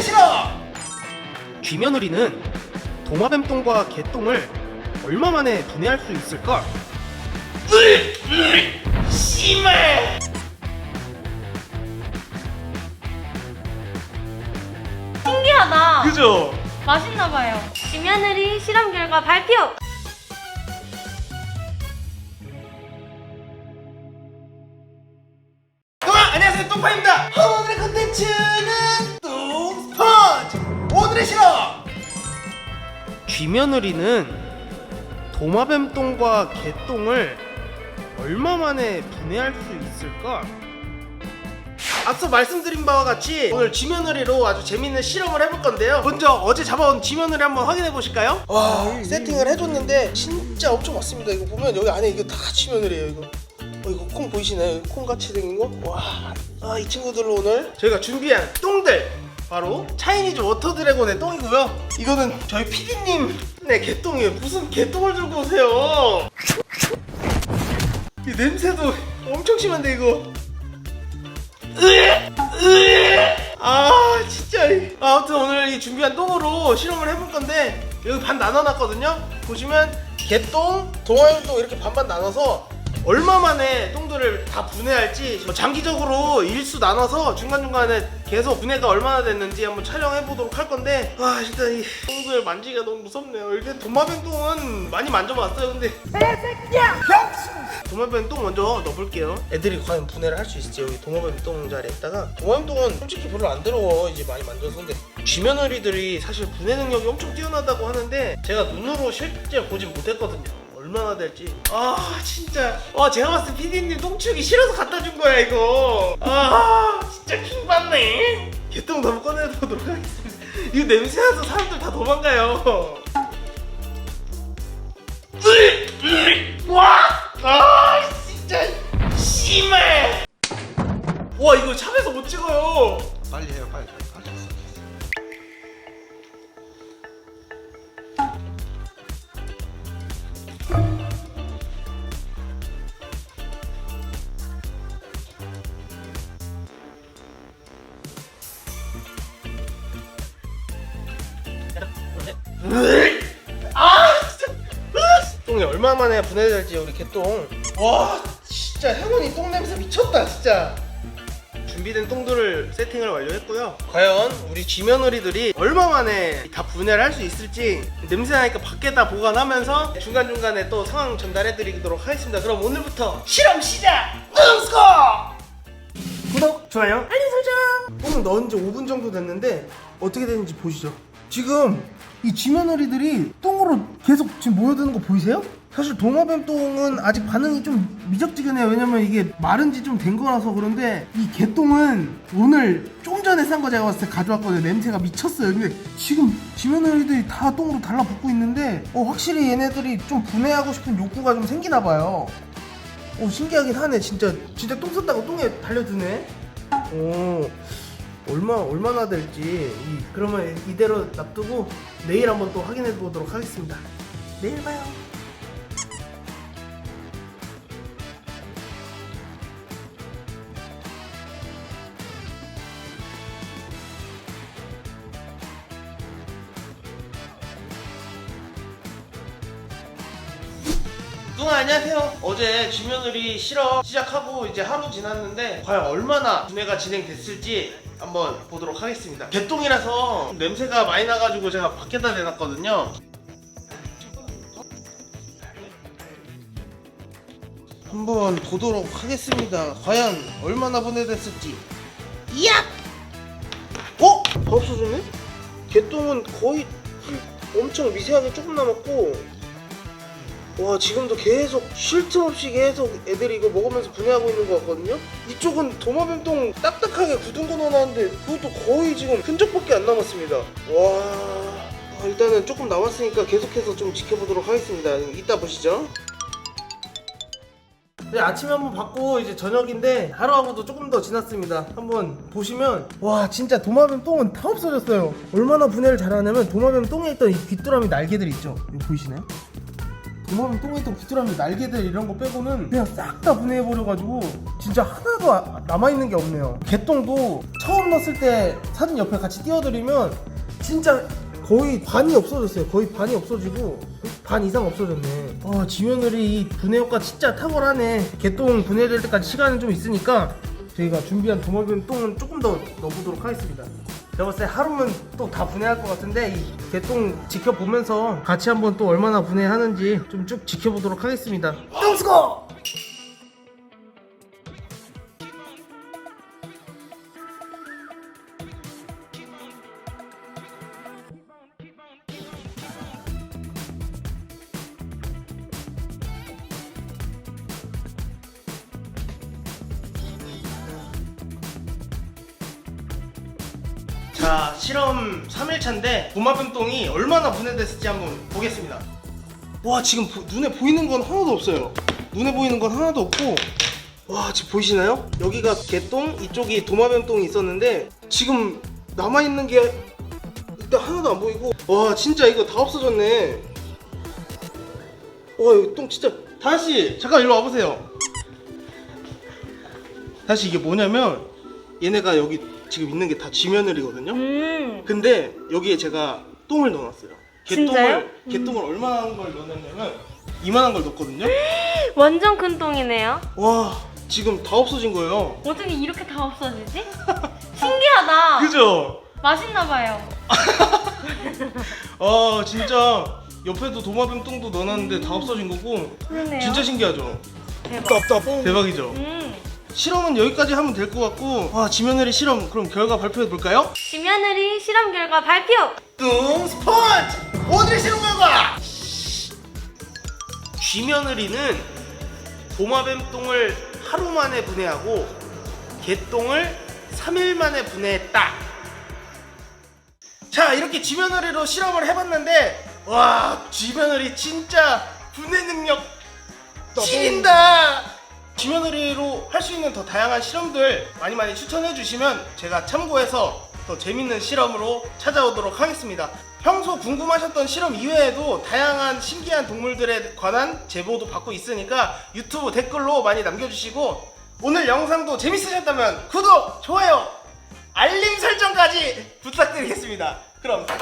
실험! 쥐며느리는 도마뱀똥과 개똥을 얼마 만에 분해할 수 있을까? 심해! 신기하다. 그죠? 맛있나 봐요. 지며느리 실험 결과 발표. 어, 안녕하세요 똥파입니다 오늘의 스펀지 실험 쥐며느리는 도마뱀 똥과 개똥을 얼마 만에 분해할 수 있을까? 앞서 말씀드린 바와 같이 오늘 쥐며느리로 아주 재밌는 실험을 해볼 건데요 먼저 어제 잡아온 쥐며느리 한번 확인해 보실까요? 와 세팅을 해줬는데 진짜 엄청 많습니다 이거 보면 여기 안에 이거 다 쥐며느리예요 이거 어, 이거 콩 보이시나요? 콩같이 생긴 거? 와, 아, 이 친구들로 오늘 저희가 준비한 똥들 바로 차이니즈 워터 드래곤의 똥이고요. 이거는 저희 PD님의 개똥이에요. 무슨 개똥을 들고 오세요? 이 냄새도 엄청 심한데 이거. 으에! 으에! 아 진짜 아, 아무튼 오늘 이 준비한 똥으로 실험을 해볼 건데 여기 반 나눠놨거든요 보시면 개똥, 동아용똥 이렇게 반반 나눠서 얼마 만에 똥들을 다 분해할지 뭐 장기적으로 일수 나눠서 중간중간에 계속 분해가 얼마나 됐는지 한번 촬영해 보도록 할 건데 아 일단 이 똥들 만지기가 너무 무섭네요. 이게 도마뱀 똥은 많이 만져봤어요. 근데 도마뱀 똥 먼저 넣어볼게요. 애들이 과연 분해를 할 수 있을지 여기 도마뱀 똥 자리에다가. 도마뱀 똥은 솔직히 별로 안 더러워. 이제 많이 만져서. 근데 쥐며느리들이 사실 분해 능력이 엄청 뛰어나다고 하는데 제가 눈으로 실제 보진 못했거든요 얼마나 될지. 아 진짜. 와 제가 봤을 때 PD님 똥치우기 싫어서 갖다 준 거야 이거. 아 진짜 킹받네. 개똥 한번 꺼내보도록 하겠습니다. 이거 냄새 나서 사람들 다 도망가요. 와! 아 진짜. 심해 와 이거 샵에서 못 찍어요. 빨리 해요 빨리 아 똥이 얼마 만에 분해될지 우리 개똥. 와 진짜 행운이 똥 냄새 미쳤다 진짜. 준비된 똥들을 세팅을 완료했고요. 과연 우리 쥐며느리들이 얼마 만에 다 분해를 할 수 있을지 냄새 나니까 밖에다 보관하면서 중간중간에 또 상황 전달해 드리도록 하겠습니다. 그럼 오늘부터 실험 시작! 똥스코! 구독, 좋아요, 알림 설정! 똥을 넣은 지 5분 정도 됐는데 어떻게 되는지 보시죠. 지금 이 쥐며느리들이 똥으로 계속 지금 모여드는 거 보이세요? 사실 도마뱀 똥은 아직 반응이 좀 미적지근해요. 왜냐면 이게 마른 지 좀 된 거라서 그런데 이 개똥은 오늘 좀 전에 싼거 제가 봤을 때 가져왔거든요. 냄새가 미쳤어요. 근데 지금 쥐며느리들이 다 똥으로 달라붙고 있는데 어, 확실히 얘네들이 좀 분해하고 싶은 욕구가 좀 생기나 봐요. 오 신기하긴 하네. 진짜 진짜 똥 쌌다고 똥에 달려드네? 오 얼마 얼마나 될지 이- 그러면 이대로 놔두고 내일 한번 또 확인해 보도록 하겠습니다 내일 봐요 누나 안녕하세요. 어제 쥐며느리 실험 시작하고 이제 하루 지났는데 과연 얼마나 분해가 진행됐을지 한번 보도록 하겠습니다. 개똥이라서 냄새가 많이 나가지고 제가 밖에다 내놨거든요. 한번 보도록 하겠습니다. 과연 얼마나 분해됐을지. 이야! 어? 다 없어졌네? 개똥은 거의 엄청 미세하게 조금 남았고 와 지금도 계속 쉴 틈 없이 계속 애들이 이거 먹으면서 분해하고 있는 것 같거든요 이쪽은 도마뱀똥 딱딱하게 굳은 거 넣어놨는데 그것도 거의 지금 흔적밖에 안 남았습니다 와 아, 일단은 조금 남았으니까 계속해서 좀 지켜보도록 하겠습니다 이따 보시죠 네, 아침에 한번 봤고 이제 저녁인데 하루하고도 조금 더 지났습니다. 한번 보시면 와 진짜 도마뱀 똥은 다 없어졌어요. 얼마나 분해를 잘하냐면 도마뱀 똥에 있던 이 귀뚜라미 날개들 있죠. 이거 보이시나요? 도마뱀 똥에 있던 귀뚜라미 날개들 이런 거 빼고는 그냥 싹 다 분해해버려가지고 진짜 하나도 아- 남아있는 게 없네요. 개똥도 처음 넣었을 때 사진 옆에 같이 띄워드리면 진짜 거의 반이 없어졌어요. 거의 반이 없어지고 반 이상 없어졌네. 아 지며느리 이 분해 효과 진짜 탁월하네. 개똥 분해될 때까지 시간은 좀 있으니까 저희가 준비한 도마뱀 똥은 조금 더 넣어보도록 하겠습니다 제가 봤을 때 하루면 또 다 분해할 것 같은데 이 개똥 지켜보면서 같이 한번 또 얼마나 분해하는지 좀 쭉 지켜보도록 하겠습니다 똥수고! 자 실험 3일차인데 도마뱀똥이 얼마나 분해됐을지 한번 보겠습니다. 와 지금 보- 눈에 보이는 건 하나도 없어요. 눈에 보이는 건 하나도 없고. 와 지금 보이시나요? 여기가 개똥 이쪽이 도마뱀똥이 있었는데 지금 남아있는 게 일단 하나도 안 보이고. 와 진짜 이거 다 없어졌네. 와 이거 똥 진짜. 다시 잠깐 일로 와보세요. 다시 이게 뭐냐면 얘네가 여기 지금 있는 게 다 지면을이거든요 음. 근데 여기에 제가 똥을 넣어놨어요. 진짜요? 개똥을 개똥을 얼마나 걸 넣었냐면 이만한 걸 넣었거든요. 완전 큰 똥이네요. 와 지금 다 없어진 거예요. 어떻게 이렇게 다 없어지지? 신기하다. 그죠? 맛있나 봐요. 아 진짜 옆에도 도마뱀 똥도 넣어놨는데 다 없어진 거고 그러네요. 진짜 신기하죠? 대박. 대박이죠? 음. 실험은 여기까지 하면 될 것 같고 와 지면을이 실험 그럼 결과 발표해 볼까요? 지며느리 실험 결과 발표. 뚱 스포츠 오늘의 실험 결과 쥐며느리는 도마뱀 똥을 하루 만에 분해하고 개똥을 3일 만에 분해했다. 자 이렇게 쥐며느리로 실험을 해봤는데 와 쥐며느리 진짜 분해 능력 찌린다 쥐며느리로 할 수 있는 더 다양한 실험들 많이 많이 추천해 주시면 제가 참고해서 더 재밌는 실험으로 찾아오도록 하겠습니다. 평소 궁금하셨던 실험 이외에도 다양한 신기한 동물들에 관한 제보도 받고 있으니까 유튜브 댓글로 많이 남겨주시고 오늘 영상도 재밌으셨다면 구독, 좋아요, 알림 설정까지 부탁드리겠습니다. 그럼 뚱